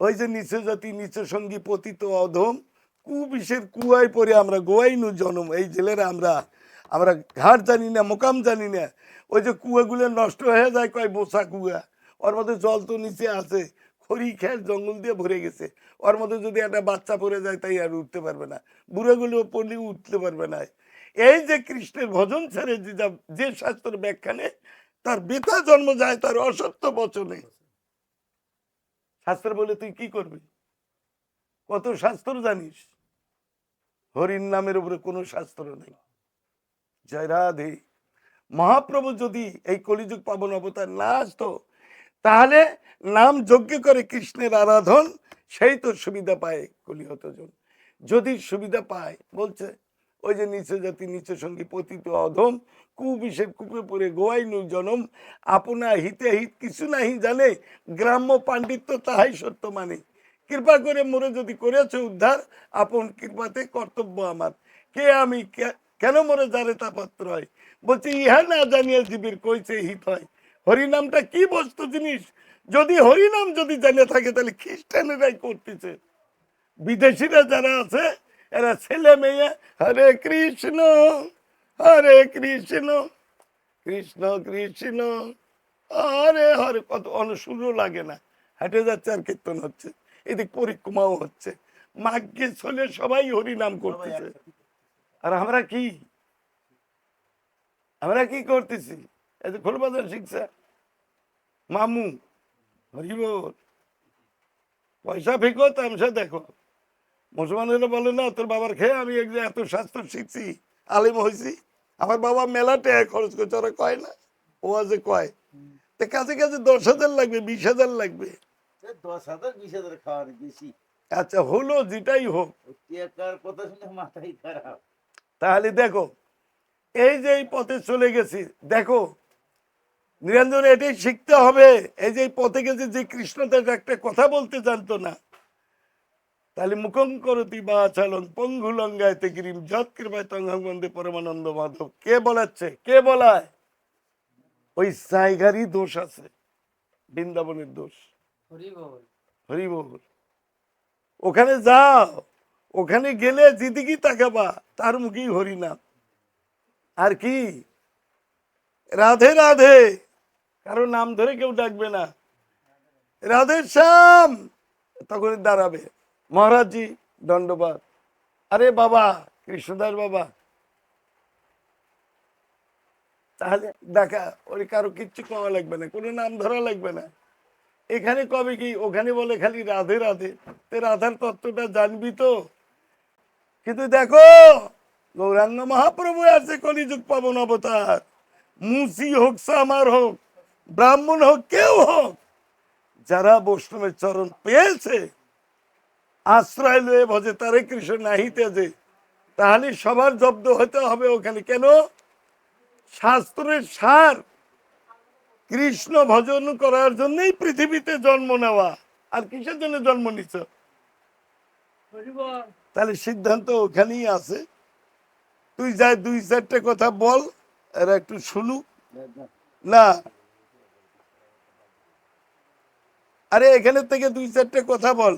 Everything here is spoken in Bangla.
ওই যে নিচে জাতি, নিচে সঙ্গী পতিত অধম কুবিষের কুয়ায় পরে আমরা গোয়াইনু জনম। এই জেলেরা আমরা আমরা ঘাট জানি না, মোকাম জানি না। ওই যে কুয়াগুলো নষ্ট হয়ে যায় কয় বোসা কুয়া। ওর মধ্যে জল তো নিচে আছে, খড়ি খের জঙ্গল দিয়ে ভরে গেছে। ওর মধ্যে যদি একটা বাচ্চা পড়ে যায়, তাই আর উঠতে পারবে না। বুড়োগুলো পড়লে উঠতে পারবে না। এই যে কৃষ্ণের ভজন ছেড়ে যে যা- যে শাস্ত্র ব্যাখ্যা নেই তার বেতা জন্ম যায়, তার অসত্য বচনে। শাস্ত্র বলে তুই কি করবি? কত শাস্ত্র জানিস? হরির নামের উপরে কোনো শাস্ত্র নেই। জয় রাধে। মহাপ্রভু যদি এই কলিযুগ পাবন অবতার না আসতো, তাহলে নাম যজ্ঞ করে কৃষ্ণের আরাধন, সেই তো সুবিধা পায় কলিহত জন যদি সুবিধা পায়, বলছে ওই যে নিচে জাতি, নিচে সঙ্গী পতিত অধম কুবিষের কূপে পড়ে গোয়াইনু জনম। আপনা হিতে হিত কিছু নাহি জানে, গ্রাম্য পাণ্ডিত্য তাহাই সত্য মানে। কৃপা করে মোরে যদি করেছে উদ্ধার, আপন কৃপাতে কর্তব্য আমার। কে আমি কেন মোরে জারে তা পাত্র হয়? বলছে, ইহা না জানিয়া জীবের কইছে হিত হয়। হরিনামটা কি বস্তু জিনিস? যদি হরিনাম যদি জানিয়ে থাকে, তাহলে খ্রিস্টানেরাই করতেছে। বিদেশিরা যারা আছে এরা ছেলে মেয়ে হরে কৃষ্ণ হরে কৃষ্ণ কৃষ্ণ কৃষ্ণ হরে হরে কত অনুসুরও লাগে না। হেঁটে যাচ্ছে আর কীর্তন হচ্ছে এদিক পরিক্রমাও হচ্ছে। মাগ্যে চলে সবাই হরিনাম করতেছে। আর আমরা কি? আমরা কি করতেছি? এই যে খোলবাজার শিক্ষা মামু হরিবল পয়সা ফেঁকো তামসা দেখো। মুসলমানেরা বলে না তোর বাবার খেয়ে আমি এক যে এত শাস্ত্র শিখছি আলিম হয়েছি আমার বাবা মেলা টাকা খরচ করছে ওরা কয় না? ও আজে কয় তো কাছে কাছে দশ হাজার লাগবে বিশ হাজার লাগবে। দশ হাজার বিশ হাজার খাওয়ার বেশি। আচ্ছা হলো যেটাই হোক। কথা শুনে মাথাই খারাপ। তাহলে দেখো এই যে এই পথে চলে গেছি দেখো নিরঞ্জন এটাই শিখতে হবে। এই যে পথে গেছে যে কৃষ্ণ তার একটা কথা বলতে জানতো না তাহলে মুখং করতি বা চালন পঙ্গু লঙ্গায়তে গিরিম যৎ কৃপায় তঙ্গং বন্দে পরমানন্দ মাধব। কে বলাচ্ছে? কে বলায়? ওই জায়গারই দোষ আছে বৃন্দাবনের দোষ। হরি বল ওখানে যাও ওখানে গেলে যেদিকেই তাকাবা তার মুখেই হরিনাম। আর কি? রাধে রাধে। কারও নাম ধরে কেউ ডাকবে না। রাধে শ্যাম! তখন দাঁড়াবে। মহারাজজি, দণ্ডবাদ। আরে বাবা, কৃষ্ণদাস বাবা। তাহলে দেখা ওই কারও কিচ্ছু কওয়া লাগবে না, কোনো নাম ধরা লাগবে না। এখানে কবে কি, ওখানে বলে খালি রাধে রাধে। তে রাধার তত্ত্বটা জানবি তো। কিন্তু দেখো, গৌরাঙ্গ মহাপ্রভু আছে কলিযুগ পাবন অবতার, মুসি হোক, সামার হোক, ব্রাহ্মণ হোক, কেউ হোক, যারা বৈষ্ণবের চরণ পেয়েছে আশ্রয় লয়ে ভজে তারে কৃষ্ণ নাহিতে যে তাহলে সবার জব্দ হতে হবে ওখানে। কেন? শাস্ত্রের সার। কৃষ্ণ ভজন করার জন্যই পৃথিবীতে জন্ম নেওয়া। আর কিসের জন্য জন্ম নিছ? তাহলে সিদ্ধান্ত ওখানেই আছে। তুই যাই দুই চারটে কথা বল এরা একটু শুনুক না। আরে এখানে থেকে দুই চারটে কথা বল।